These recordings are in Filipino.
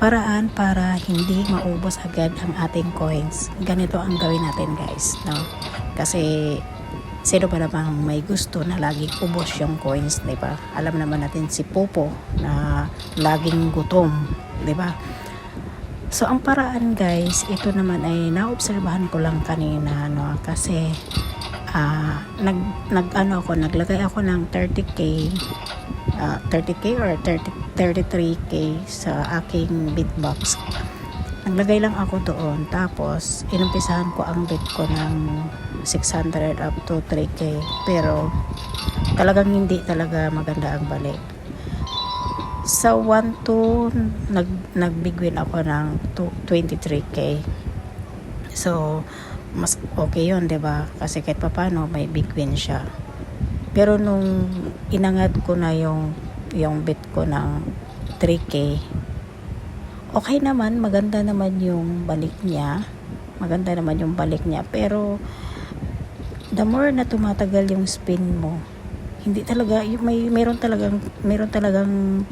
paraan para hindi maubos agad ang ating coins. Ganito ang gawin natin guys, no? Kasi sino ba namang may gusto na laging ubos yung coins, di ba? Alam naman natin si Popo na laging gutom, di ba? So ang paraan guys, ito naman ay naobserbahan ko lang kanina, no? Kasi ah nag nag ano ako, naglagay ako ng 30k ah, 30k or 30 33k sa aking bitbox. Naglagay lang ako doon tapos inumpisahan ko ang bit ko ng 600 up to 3k pero talagang hindi talaga maganda ang balik. Sa 1 to nag nagbig win ako ng two- 23k. So mas okay yun, 'di ba? Kasi kahit papaano may big win siya. Pero nung inangad ko na yung yung bit ko ng 3K, okay naman, maganda naman yung balik niya. Maganda naman yung balik niya. Pero, the more na tumatagal yung spin mo, hindi talaga, yung may, meron talagang, meron talagang,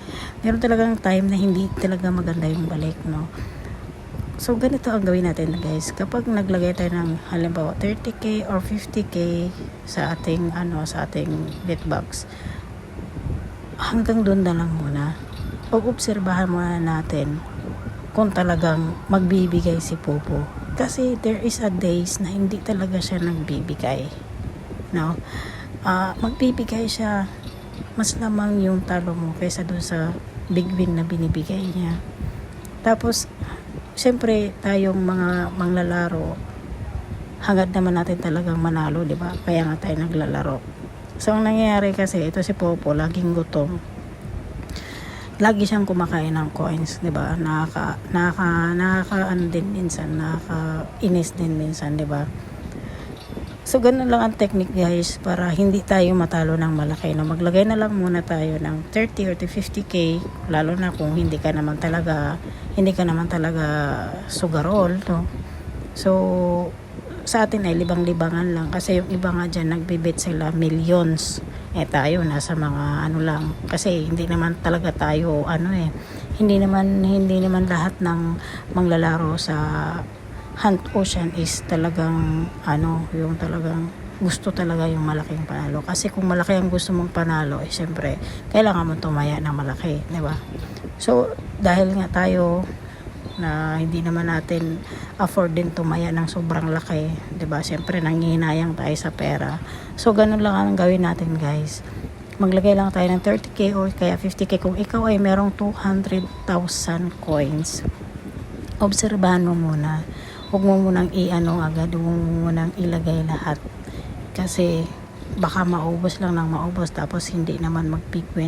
meron talagang time na hindi talaga maganda yung balik, no? So, ganito ang gawin natin, guys. Kapag naglagay tayo ng, halimbawa, 30k or 50k sa ating, ano, sa ating bitbox, hanggang doon na lang muna. Pag-obserbahan muna natin kung talagang magbibigay si Popo. Kasi there is a days na hindi talaga siya nagbibigay. No? Ah, magbibigay siya mas lamang yung talo mo kaysa doon sa big win na binibigay niya. Tapos, siyempre, tayong mga manglalaro, hangad naman natin talagang manalo, di ba? Kaya nga tayo naglalaro. So, ang nangyayari kasi, ito si Popo, laging gutom. Lagi siyang kumakain ng coins, di ba? Nakaka, nakaka, nakaka, ano din minsan, nakaka, inis din minsan, di ba? So, ganun lang ang technique guys para hindi tayo matalo ng malaki. No? Maglagay na lang muna tayo ng 30 or to 50k lalo na kung hindi ka naman talaga hindi ka naman talaga sugarol. No? So, sa atin ay libang-libangan lang kasi yung iba nga dyan nagbibit sila millions. Eh tayo nasa mga ano lang kasi hindi naman talaga tayo ano eh hindi naman hindi naman lahat ng manglalaro sa Hunt Ocean is talagang ano, yung talagang gusto talaga yung malaking panalo. Kasi kung malaki ang gusto mong panalo, eh syempre, kailangan mo tumaya ng malaki, di ba? So, dahil nga tayo na hindi naman natin afford din tumaya ng sobrang laki, 'di ba? Syempre nanghihinayang tayo sa pera. So ganun lang ang gawin natin, guys. Maglagay lang tayo ng 30k or kaya 50k kung ikaw ay merong 200,000 coins. Obserbahan mo muna. Huwag mo munang i-ano agad, huwag mo munang ilagay lahat. Kasi baka maubos lang ng maubos tapos hindi naman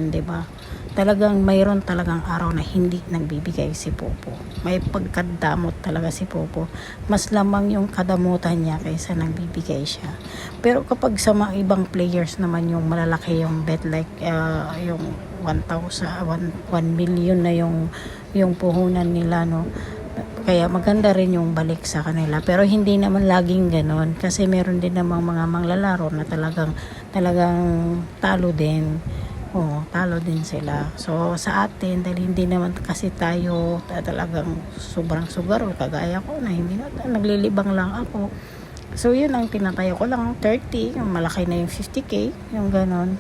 'di ba? Talagang mayroon talagang araw na hindi nagbibigay si Popo. May pagkadamot talaga si Popo. Mas lamang yung kadamutan niya kaysa nagbibigay siya. Pero kapag sa mga ibang players naman yung malalaki yung bet like uh, yung 1,000, 1, 1 million na yung yung puhunan nila no kaya maganda rin yung balik sa kanila pero hindi naman laging ganon kasi meron din namang mga manglalaro na talagang talagang talo din Oo, talo din sila. So, sa atin, dahil hindi naman kasi tayo ta- talagang sobrang sugar o kagaya ko na hindi na, naglilibang lang ako. So, yun ang tinatayo ko lang, 30, yung malaki na yung 50k, yung ganon.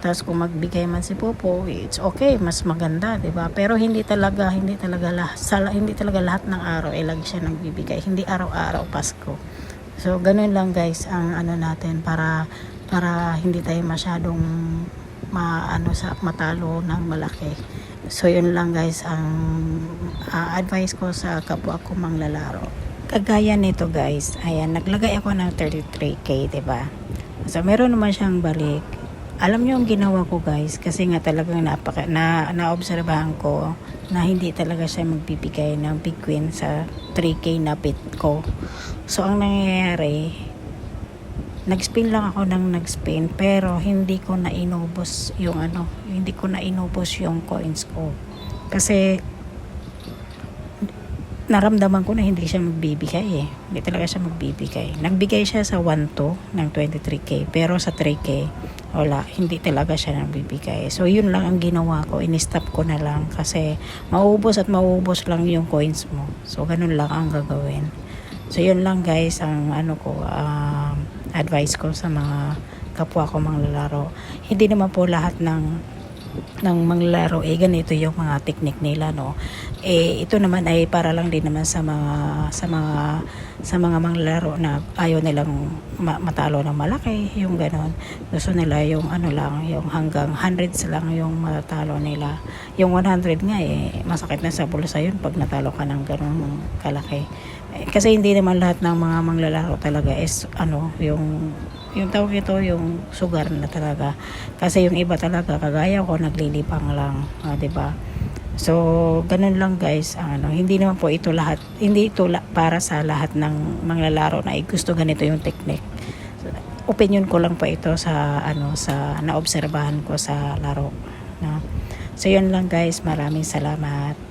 Tapos kung magbigay man si Popo, it's okay, mas maganda, 'di ba? Pero hindi talaga hindi talaga lahat sa, hindi talaga lahat ng araw ay lagi siya nagbibigay. Hindi araw-araw Pasko. So ganun lang guys ang ano natin para para hindi tayo masyadong maano sa matalo ng malaki. So yun lang guys ang ah, advice ko sa kapwa ko manglalaro. Kagaya nito guys, ayan, naglagay ako ng 33k, 'di ba? So meron naman siyang balik alam niyo ang ginawa ko guys kasi nga talagang napaka na naobserbahan ko na hindi talaga siya magbibigay ng big win sa 3k na bit ko. So ang nangyayari nag-spin lang ako ng nag-spin pero hindi ko na inubos yung ano, hindi ko na inubos yung coins ko. Kasi naramdaman ko na hindi siya magbibigay eh. Hindi talaga siya magbibigay. Nagbigay siya sa 1 to ng 23k pero sa 3k wala, hindi talaga siya nagbibigay. So, yun lang ang ginawa ko. In-stop ko na lang kasi maubos at maubos lang yung coins mo. So, ganun lang ang gagawin. So, yun lang guys ang ano ko, um, advice ko sa mga kapwa ko manglalaro. Hindi naman po lahat ng ng manglaro eh ganito yung mga technique nila no? Eh ito naman ay para lang din naman sa mga sa mga sa mga manglaro na ayaw nilang ma- matalo ng malaki yung ganon. Gusto nila yung ano lang yung hanggang hundreds lang yung matalo nila. Yung 100 nga eh masakit na sa bulsa yun pag natalo ka ng ganon kalaki kasi hindi naman lahat ng mga manglalaro talaga is ano yung yung tawag ito yung sugar na talaga. Kasi yung iba talaga kagaya ko naglilipang lang ah, ba? So ganun lang guys ano hindi naman po ito lahat hindi ito la- para sa lahat ng manglalaro na gusto ganito yung technique. Opinion ko lang po ito sa ano sa naobserbahan ko sa laro no? so yun lang guys. Maraming salamat